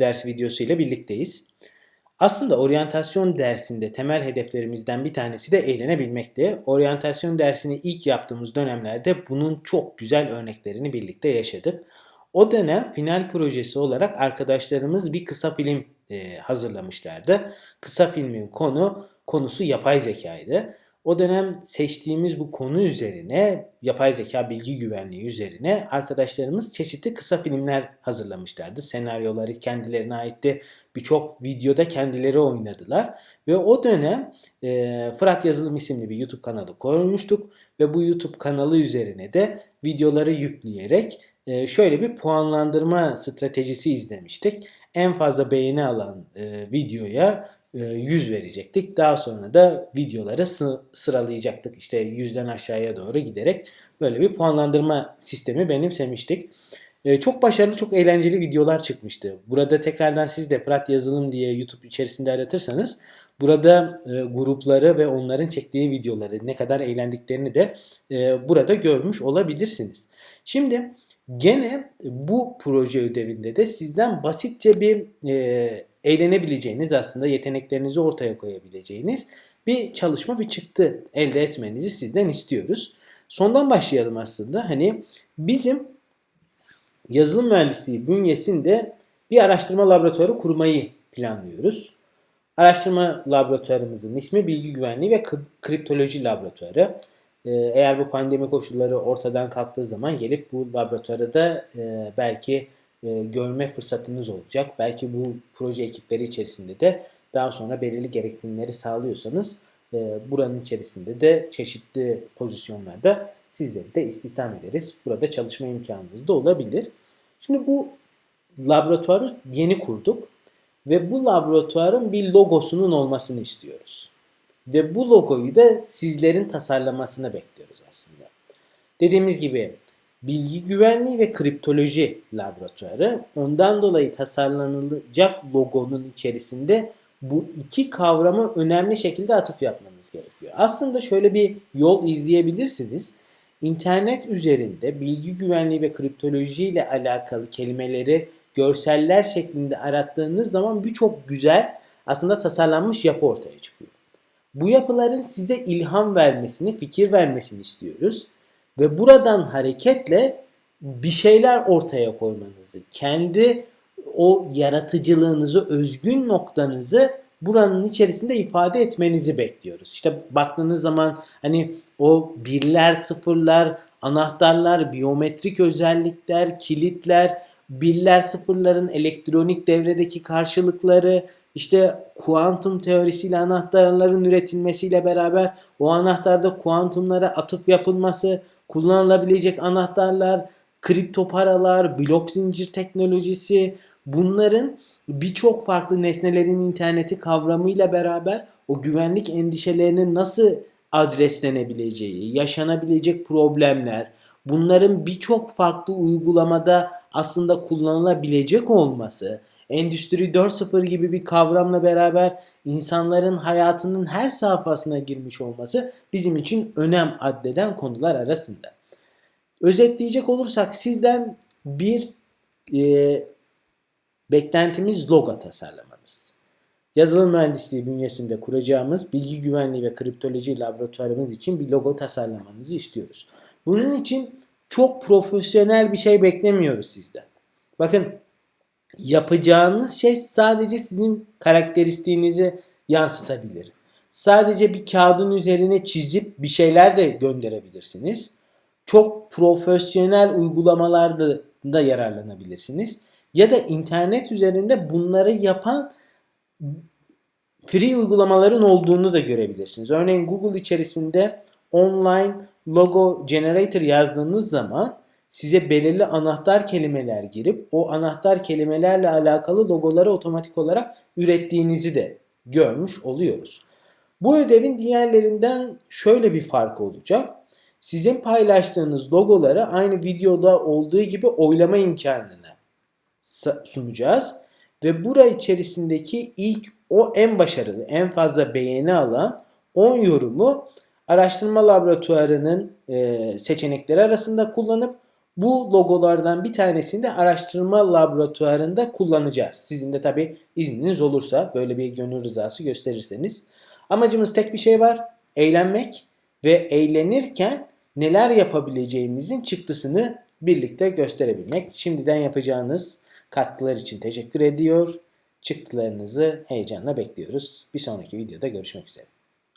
dersi videosu ile birlikteyiz. Aslında oryantasyon dersinde temel hedeflerimizden bir tanesi de eğlenebilmekti. Oryantasyon dersini ilk yaptığımız dönemlerde bunun çok güzel örneklerini birlikte yaşadık. O dönem final projesi olarak arkadaşlarımız bir kısa film e, hazırlamışlardı. Kısa filmin konu konusu yapay zekaydı. O dönem seçtiğimiz bu konu üzerine, yapay zeka bilgi güvenliği üzerine arkadaşlarımız çeşitli kısa filmler hazırlamışlardı. Senaryoları kendilerine aitti. Birçok videoda kendileri oynadılar. Ve o dönem e, Fırat Yazılım isimli bir YouTube kanalı koymuştuk. Ve bu YouTube kanalı üzerine de videoları yükleyerek e, şöyle bir puanlandırma stratejisi izlemiştik. En fazla beğeni alan e, videoya 100 verecektik. Daha sonra da videoları sıralayacaktık. İşte 100'den aşağıya doğru giderek böyle bir puanlandırma sistemi benimsemiştik. Çok başarılı, çok eğlenceli videolar çıkmıştı. Burada tekrardan siz de Fırat Yazılım diye YouTube içerisinde aratırsanız burada grupları ve onların çektiği videoları ne kadar eğlendiklerini de burada görmüş olabilirsiniz. Şimdi gene bu proje ödevinde de sizden basitçe bir eğlenebileceğiniz aslında yeteneklerinizi ortaya koyabileceğiniz bir çalışma bir çıktı elde etmenizi sizden istiyoruz. Sondan başlayalım aslında. Hani bizim yazılım mühendisliği bünyesinde bir araştırma laboratuvarı kurmayı planlıyoruz. Araştırma laboratuvarımızın ismi Bilgi Güvenliği ve Kriptoloji Laboratuvarı. Ee, eğer bu pandemi koşulları ortadan kalktığı zaman gelip bu laboratuvarı da e, belki e, görme fırsatınız olacak. Belki bu proje ekipleri içerisinde de daha sonra belirli gereksinimleri sağlıyorsanız e, buranın içerisinde de çeşitli pozisyonlarda sizleri de istihdam ederiz. Burada çalışma imkanınız da olabilir. Şimdi bu laboratuvarı yeni kurduk ve bu laboratuvarın bir logosunun olmasını istiyoruz. Ve bu logoyu da sizlerin tasarlamasını bekliyoruz aslında. Dediğimiz gibi bilgi güvenliği ve kriptoloji laboratuvarı. Ondan dolayı tasarlanılacak logonun içerisinde bu iki kavrama önemli şekilde atıf yapmanız gerekiyor. Aslında şöyle bir yol izleyebilirsiniz. İnternet üzerinde bilgi güvenliği ve kriptoloji ile alakalı kelimeleri görseller şeklinde arattığınız zaman birçok güzel aslında tasarlanmış yapı ortaya çıkıyor. Bu yapıların size ilham vermesini, fikir vermesini istiyoruz. Ve buradan hareketle bir şeyler ortaya koymanızı, kendi o yaratıcılığınızı, özgün noktanızı buranın içerisinde ifade etmenizi bekliyoruz. İşte baktığınız zaman hani o birler, sıfırlar, anahtarlar, biyometrik özellikler, kilitler, birler, sıfırların elektronik devredeki karşılıkları, işte kuantum teorisiyle anahtarların üretilmesiyle beraber o anahtarda kuantumlara atıf yapılması, kullanılabilecek anahtarlar, kripto paralar, blok zincir teknolojisi bunların birçok farklı nesnelerin interneti kavramıyla beraber o güvenlik endişelerinin nasıl adreslenebileceği, yaşanabilecek problemler, bunların birçok farklı uygulamada aslında kullanılabilecek olması, Endüstri 4.0 gibi bir kavramla beraber insanların hayatının her safhasına girmiş olması bizim için önem addeden konular arasında. Özetleyecek olursak sizden bir e, beklentimiz logo tasarlamanız. Yazılım mühendisliği bünyesinde kuracağımız bilgi güvenliği ve kriptoloji laboratuvarımız için bir logo tasarlamanızı istiyoruz. Bunun için çok profesyonel bir şey beklemiyoruz sizden. Bakın yapacağınız şey sadece sizin karakteristiğinizi yansıtabilir. Sadece bir kağıdın üzerine çizip bir şeyler de gönderebilirsiniz. Çok profesyonel uygulamalarda da yararlanabilirsiniz. Ya da internet üzerinde bunları yapan free uygulamaların olduğunu da görebilirsiniz. Örneğin Google içerisinde online logo generator yazdığınız zaman size belirli anahtar kelimeler girip o anahtar kelimelerle alakalı logoları otomatik olarak ürettiğinizi de görmüş oluyoruz. Bu ödevin diğerlerinden şöyle bir farkı olacak. Sizin paylaştığınız logoları aynı videoda olduğu gibi oylama imkanını sunacağız. Ve bura içerisindeki ilk o en başarılı, en fazla beğeni alan 10 yorumu araştırma laboratuvarının seçenekleri arasında kullanıp Bu logolardan bir tanesini de araştırma laboratuvarında kullanacağız. Sizin de tabi izniniz olursa böyle bir gönül rızası gösterirseniz. Amacımız tek bir şey var. Eğlenmek ve eğlenirken neler yapabileceğimizin çıktısını birlikte gösterebilmek. Şimdiden yapacağınız katkılar için teşekkür ediyor. Çıktılarınızı heyecanla bekliyoruz. Bir sonraki videoda görüşmek üzere.